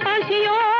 放心哟。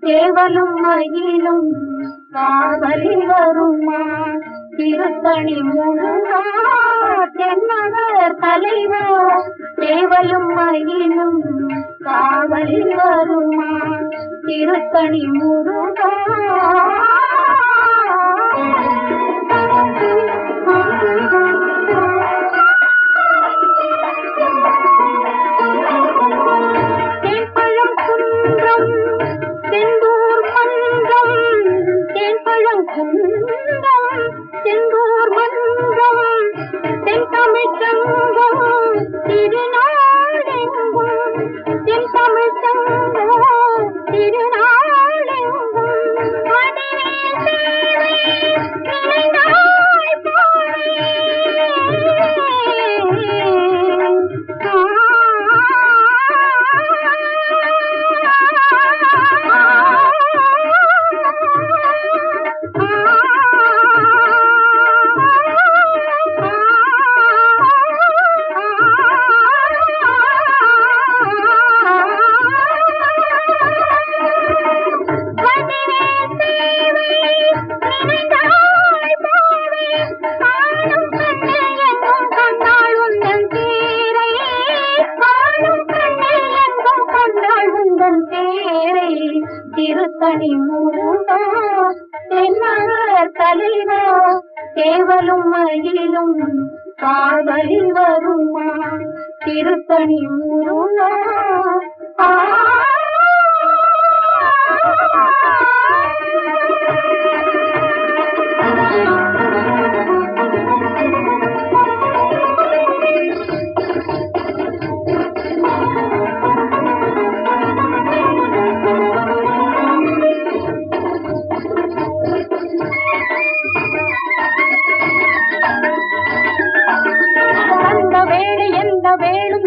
தலைவா மயிலும் காவலில் வருமா? திருத்தணி முருகா தென்னகர் தலைவா? சேவலும் மயிலும் காவலில் வருமா? திருத்தணி முருகா கனி முருகா தென்னகர் தலைவா கேவலும் மயிலும் காவலில் வருமா? திருத்தணி முருகா வேணும்